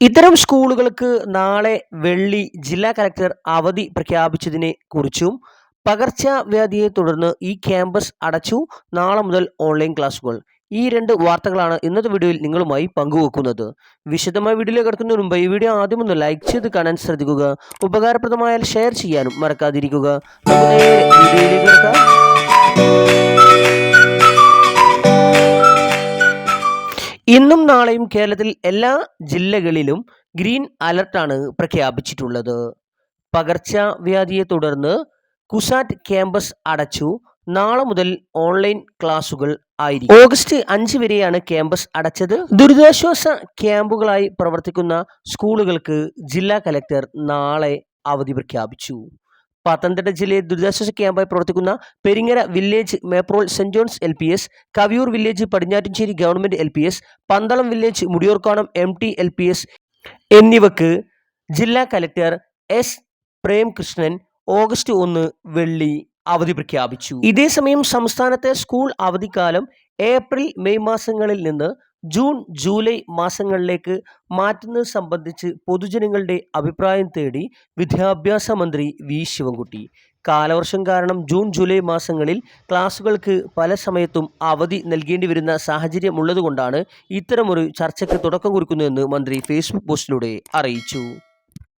ഇത്തരം സ്കൂളുകൾക്ക് നാളെ വെള്ളി ജില്ലാ കലക്ടർ അവധി പ്രഖ്യാപിച്ചതിനെ കുറിച്ചും പകർച്ചവ്യാധിയെ തുടർന്ന് ഈ ക്യാമ്പസ് അടച്ചു നാളെ മുതൽ ഓൺലൈൻ ക്ലാസ്സുകൾ ഈ രണ്ട് വാർത്തകളാണ് ഇന്നത്തെ വീഡിയോയിൽ നിങ്ങളുമായി പങ്കുവെക്കുന്നത്. വിശദമായ വീഡിയോയിൽ കിടക്കുന്നതിന് മുമ്പ് ഈ വീഡിയോ ആദ്യം ഒന്ന് ലൈക്ക് ചെയ്ത് കാണാൻ ശ്രദ്ധിക്കുക. ഉപകാരപ്രദമായാൽ ഷെയർ ചെയ്യാനും മറക്കാതിരിക്കുക. നമുക്ക് വീഡിയോയിലേക്ക് കിടക്കാം. ഇന്നും നാളെയും കേരളത്തിൽ എല്ലാ ജില്ലകളിലും ഗ്രീൻ അലർട്ടാണ് പ്രഖ്യാപിച്ചിട്ടുള്ളത്. പകർച്ചവ്യാധിയെ തുടർന്ന് കുസാറ്റ് ക്യാമ്പസ് അടച്ചു. നാളെ മുതൽ ഓൺലൈൻ ക്ലാസുകൾ ആയിരിക്കും. ഓഗസ്റ്റ് അഞ്ച് വരെയാണ് ക്യാമ്പസ് അടച്ചത്. ദുരിതാശ്വാസ ക്യാമ്പുകളായി പ്രവർത്തിക്കുന്ന സ്കൂളുകൾക്ക് ജില്ലാ കലക്ടർ നാളെ അവധി പ്രഖ്യാപിച്ചു. പത്തനംതിട്ട ജില്ലയിൽ ദുരിതാശ്വാസ ക്യാമ്പായി പ്രവർത്തിക്കുന്ന Peringara village Meprol saint John's L P S Kaviyoor village Padinjattincheri government L P S Pandalam village Mudiyoorkonam M T L P S എന്നിവക്ക് ജില്ലാ കലക്ടർ എസ് പ്രേംകൃഷ്ണൻ ഓഗസ്റ്റ് ഒന്ന് വെള്ളി അവധി പ്രഖ്യാപിച്ചു. ഇതേസമയം സംസ്ഥാനത്തെ സ്കൂൾ അവധിക്കാലം ഏപ്രിൽ മെയ് മാസങ്ങളിൽ നിന്ന് ജൂൺ ജൂലൈ മാസങ്ങളിലേക്ക് മാറ്റുന്നത് സംബന്ധിച്ച് പൊതുജനങ്ങളുടെ അഭിപ്രായം തേടി വിദ്യാഭ്യാസ മന്ത്രി വി. ശിവൻകുട്ടി. കാലവർഷം കാരണം ജൂൺ ജൂലൈ മാസങ്ങളിൽ ക്ലാസുകൾക്ക് പല സമയത്തും അവധി നൽകേണ്ടി വരുന്ന സാഹചര്യം ഉള്ളതുകൊണ്ടാണ് ഇത്തരമൊരു ചർച്ചയ്ക്ക് തുടക്കം കുറിക്കുന്നതെന്ന് മന്ത്രി ഫേസ്ബുക്ക് പോസ്റ്റിലൂടെ അറിയിച്ചു.